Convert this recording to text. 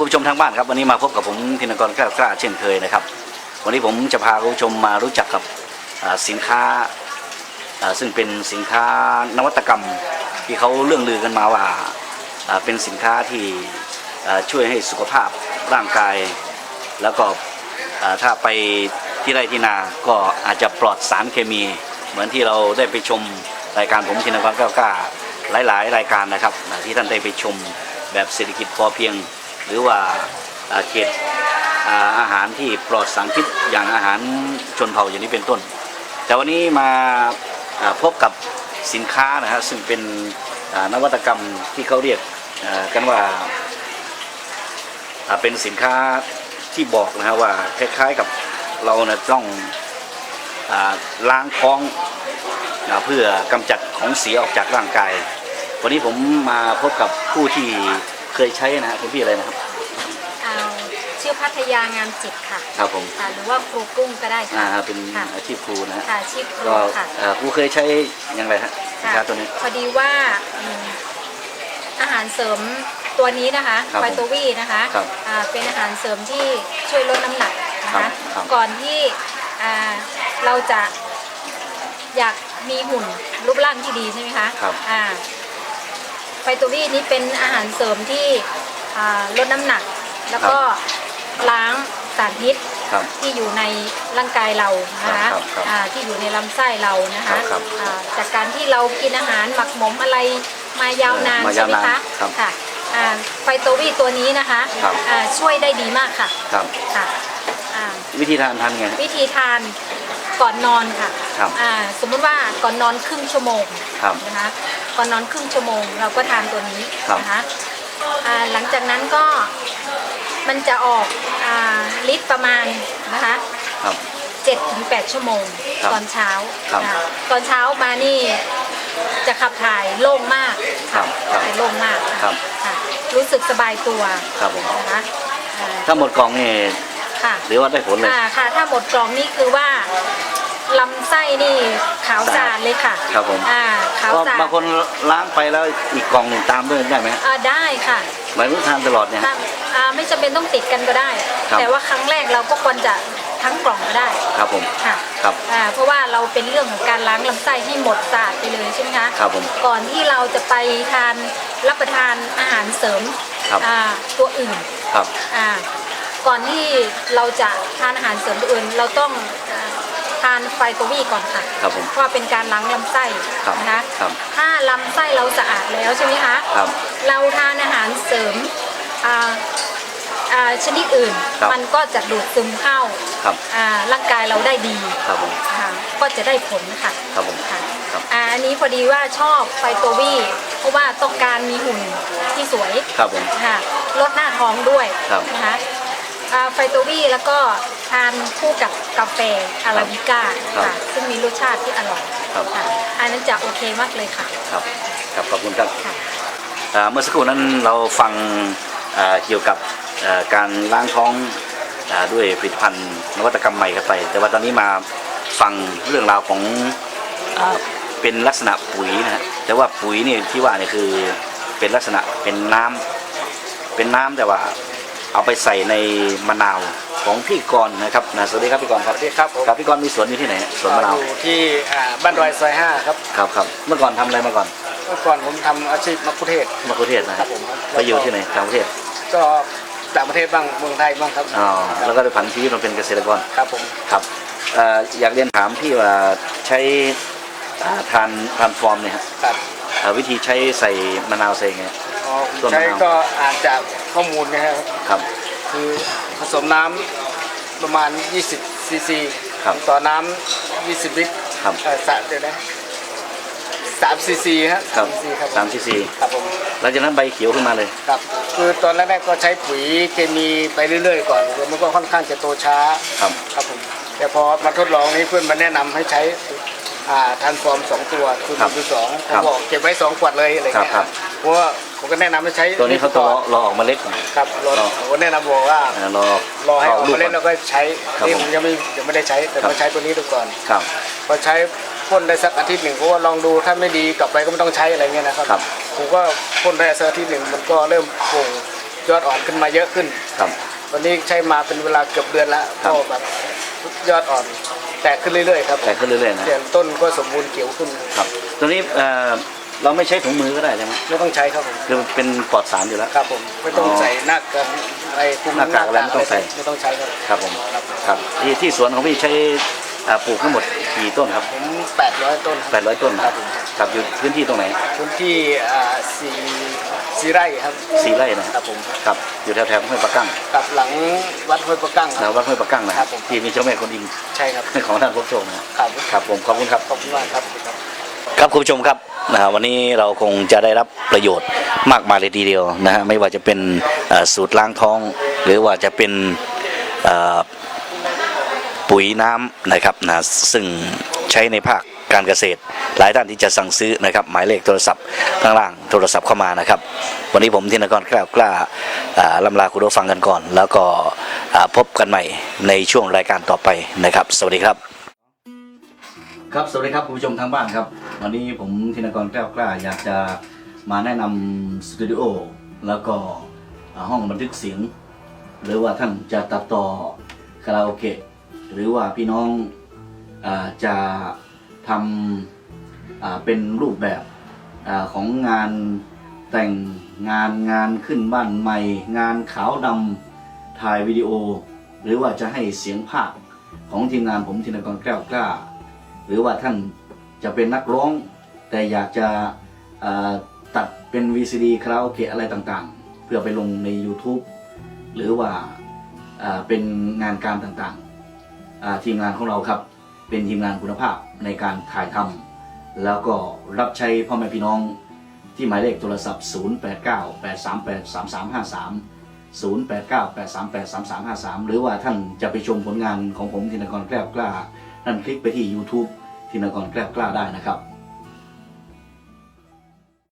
คุณผู้ชมทางบ้านครับวันนี้มาพบกับผมธินกรกล้ากล้าเช่นเคยนะครับ วันนี้ผมจะพาคุณผู้ชมมารู้จักกับสินค้าซึ่งเป็นสินค้านวัตกรรมที่เขาเรื่องลือกันมาว่าเป็นสินค้าที่ช่วยให้สุขภาพร่างกาย แล้วก็ถ้าไปที่ไร่ที่นาก็อาจจะปลอดสารเคมี เหมือนที่เราได้ไปชมรายการผมธินกรกล้ากล้าหลาย ๆ รายการนะครับที่ท่านได้ไปชมแบบเศรษฐกิจพอเพียง หรือว่าเขตอาอาหารที่ปลอดสารพิษอย่างอาหารชนเผ่าอย่างนี้เป็นต้น แต่วันนี้มาพบกับสินค้านะฮะซึ่งเป็นนวัตกรรมที่เขาเรียกกันว่าเป็นสินค้าที่บอกนะฮะว่าคล้ายๆกับเรานะต้องอล้างท้องนะเพื่อกำจัดของเสียออกจากร่างกาย วันนี้ผมมาพบกับผู้ที่ เคยใช้นะฮะคุณพี่อะไรนะครับ เอาชื่อพัทยางามจิตค่ะครับผมค่ะหรือว่าครูกุ้งก็ได้อ่าค่ะเป็นค่ะอาชีพครูนะฮะค่ะชื่อครูก็ค่ะ เอ่อครูเคยใช้อย่างไรฮะสินค่ะค้าตัวนี้ พอดีว่าอืมอาหารเสริมตัวนี้นะคะครับผมไฟโตวีนะคะครับอ่าเป็นอาหารเสริมที่ช่วยลดน้ำหนักนะครัคะบครับก่อนที่อ่าเราจะอยากมีหุ่นรูปร่างที่ดีใช่ไหมคะครับอ่า ไฟโตวีนี้เป็นอาหารเสริมที่อ่าลดน้ำหนัก แล้วก็ล้างสารพิษครับ ที่อยู่ในร่างกายเรานะคะครับครับอ่าที่อยู่ในลำไส้เรานะครัคะบครับอ่าจากการที่เรากินอาหารหมักหมมอะไรมายาวนานมายาใช่วไหมนานคะครับค่ะอ่าไฟโตวีตัวนี้นะคะครับ อ่าช่วยได้ดีมากค่ะครับ ค่ะอ่าวิธีทานทานไงฮะ วิธีทาน ก่อนนอนค่ะครับอ่าสมมุติว่าก่อนนอนครึ่งชั่วโมงครับนะคะก่อนนอนครึ่งชั่วโมง เราก็ทานตัวนี้ครับนะคะอ่าหลังจากนั้นก็มันจะออกอาฤทธิ์ประมาณนะคะครับ7ถึง8ชั่วโมงครับตอนเช้าครับนะคะตอนเช้ามานี่จะขับถ่ายโล่งมากครับครับถ่ายโล่งมากครับค่ะรู้สึกสบายตัวครับผมนะคะอ่าถ้าหมดกล่องนี่ ค่ะหรือว่าได้ผลเลยอ่าค่ะ ถ้าหมดกล่องนี่คือว่าลำไส้นี่ขาวสะอาดเลยค่ะครับผม อ่าขาวก็สะอาบาดงคนล้างไปแล้วอีกกล่องหนึ่งตามด้วยได้ไหมฮะอ่าได้ค่ะหมายถึงทานตลอดเนี่ย ถ้าอ่าไม่จำเป็นต้องติดกันก็ได้ ครับ แต่ว่าครั้งแรกเราก็ควรจะทั้งกล่องก็ได้ครับผมค่ะครับ อ่าเพราะว่าเราเป็นเรื่องของการล้างลำไส้ให้หมดสะอาดไปเลยใช่ไหมคะครับผมก่อนที่เราจะไปทานรับประทานอาหารเสริมครับ อ่าตัวอื่น ครับ อ่า ก่อนที่เราจะทานอาหารเสริมตัวอื่น เราต้องอ่าทานไฟโตวีก่อนค่ะครับผมเพราะว่าเป็นการล้างลำไส้ครับนะคะครับถ้าลำไส้เราสะอาดแล้วใช่ไหมคะครับเราทานอาหารเสริมอ่าอ่าชนิดอื่นครับมันก็จะดูดซึมเข้าครับอ่าร่างกายเราได้ดีครับผมค่ะก็จะได้ผลค่ะครับผมค่ะครับอ่าอันนี้พอดีว่าชอบไฟโตวีเพราะว่าต้องการมีหุ่นที่สวยครับผมค่ะลดหน้าท้องด้วยครับนะคะ อ่าไฟโตวีแล้วก็ทานคู่กับกาแฟอาราบิก้าครับค่ะ ซึ่งมีรสชาติที่อร่อยครับ ค่ะอันนั้นจะโอเคมากเลยค่ะครับครับขอบคุณครับค่ะ อ่าเมื่อสักครู่นั้นเราฟังอ่าเกี่ยวกับอ่าการล้างท้องอาด้วยผลิตภัณฑ์นวัตกรรมใหม่กันไป แต่ว่าตอนนี้มาฟังเรื่องราวของอาเป็นลักษณะปุ๋ยนะฮะแต่ว่าปุ๋ยนี่ที่ว่าเนี่ยคือเป็นลักษณะเป็นน้ำเป็นน้ำแต่ว่า เอาไปใส่ในมะนาวของพี่กรณ์นะครับนะสวัสดีครับพี่กรณ์ครับสวัสดีครับผม ครับพี่กรณ์มีสวนอยู่ที่ไหนสวนมะนาวอยู่ที่อ่าบ้านดอยซอยห้าครับครับครับเมื่อก่อนทำอะไรมาก่อนเมื่อก่อนผมทำอาชีพมะคุเทศ มะคุเทศนะครัฮะบผมไปอยู่ที่ไหนต่างประเทศก็ต่างประเทศบ้างเมืองไทยบ้างครับอ๋อแล้วก็ได้ผันชีวิตมาเป็นเกษตรกร ครับผมครับเอ่ออยากเรียนถามพี่ว่าใช้อ่าทานทานฟอร์มเนี่ยฮะครับเอ่อวิธีใช้ใส่มะนาวใส่ไง อ๋อส่วนมะนาว ใช้ก็อ่านจากข้อมูลนะครับ ครับคือผสมน้ำประมาณ 20 ซีซี ครับต่อน้ำ20 ลิตรครับ เอ่อสามเดี๋ยวนะ3ซีซีฮะครับ3 cc ครับสามซีซีครับผมหลังจากนั้นใบเขียวขึ้นมาเลย ครับ คือตอนแรกๆก็ใช้ปุ๋ยเคมีไปเรื่อยๆก่อนแล้วมันก็ค่อนข้างจะโตช้า ครับ ครับผมแต่พอมาทดลองนี้เพื่อนมาแนะนำให้ใช้อ่าทันฟอร์มสองตัวคือหครันึ่บงคือสองผครัมบบอกเก็บไว้สองขวดเลยอะไรครับเงี้ยครับ เพราะว่าผมก็แนะนำให้ใช้ตัวนี้เขาต้องรอรอออกเมาเล็ดก่อน ครับรอรอ ผมก็แนะนำบอกว่าเอ่อรอรอให้ออกลูมาเล่นก่แล้วอนก็ใช้ครับนี่ผผมมยังไม่ยังไม่ได้ใช้แต่ครับมาใช้ตัวนี้ดูก่อนครับ พอใช้พ่นได้สักอาทิตย์หนึ่งเพราะว่าลองดูถ้าไม่ดีกลับไปก็ไม่ต้องใช้อะไรเงี้ยนะครับครับ ผมก็พ่นได้สักอาทิตย์หนึ่งมันก็เริ่มโป่งยอดอ่อนขึ้นมาเยอะขึ้น ครับ ตอนนี้ใช้มาเป็นเวลาเกือบเดือนแล้วครับ ก็แบบยอดอ่อนแตกขึ้นเรื่อยๆครับแต่ขึ้นเรื่อยๆนะเสียงต้นก็สมบูรณ์เขียวขึ้น ครับ ตัวนี้เอ่อ เราไม่ใช้ถุงมือก็ได้ใช่ไหมไม่ต้องใช้ครับผมคือเป็นปลอดสารอยู่แล้ว ครับผมไม่ต้องอ๋อใส่หน้ากากอะไรคลุมหน้ากากอะไรไม่ต้องใส่ ไม่ต้องใช้ครับครับผมครับ ที่ที่สวนของพี่ใช้อ่าปลูกทั้งหมดกี่ต้นครับ ผม800 ต้นครับ800 ต้นนะครับผมครับอยู่พื้นที่ตรงไหนพื้นที่อ่าสี่สี่ไร่ครับสี่ไร่นะคครัรับบผมครับอยู่แถวแถวห้วยปะกั้งกับหลังวัดห้วยประกั้งคแล้รัวบวัดห้วยปะกั้งนะครับผม ที่มีเจ้าแม่คนอิมใช่ครับของท่านพบโชคนะครับ ครับผมขอบคุณครับ ขอบคุณมากครับ ครับคุณผู้ชมครับนะวันนี้เราคงจะได้รับประโยชน์มากมายเลยทีเดียวนะฮะไม่ว่าจะเป็นสูตรล้างท้อง หรือว่าจะเป็นปุ๋ยน้ำนะครับนะซึ่งใช้ในภาคการเกษตร หลายท่านที่จะสั่งซื้อนะครับ หมายเลขโทรศัพท์ข้างล่างโทรศัพท์เข้ามานะครับ วันนี้ผมธินกรกล้ากล้าอ่าลำลาคุณผู้ฟังกันก่อน แล้วก็พบกันใหม่ในช่วงรายการต่อไปนะครับ สวัสดีครับ ครับสวัสดีครับคุณผู้ชมทางบ้านครับ วันนี้ผมธินกรแก้วกล้าอยากจะมาแนะนำสตูดิโอแล้วก็ห้องบันทึกเสียง หรือว่าท่านจะตัดต่อคาราโอเกะหรือว่าพี่น้องอจะทำเป็นรูปแบบอของงานแต่งงานงานขึ้นบ้านใหม่ งานขาวดำถ่ายวิดีโอ หรือว่าจะให้เสียงภาคของทีมงานผมธินกรแก้วกล้า หรือว่าท่านจะเป็นนักร้อง แต่อยากจะตัดเป็น VCD คาราโอเกะอะไรต่างๆ เพื่อไปลงใน YouTube หรือว่าเป็นงานการต่างๆ ทีมงานของเราครับ เป็นทีมงานคุณภาพในการถ่ายทำแล้วก็รับใช้พ่อแม่พี่น้องที่หมายเลขโทรศัพท์ 0898383353 0898383353 หรือว่าท่านจะไปชมผลงานของผมธินกรแกล้วกล้า ท่านคลิกไปที่ YouTube ธินกรแกล้วกล้าได้นะครับ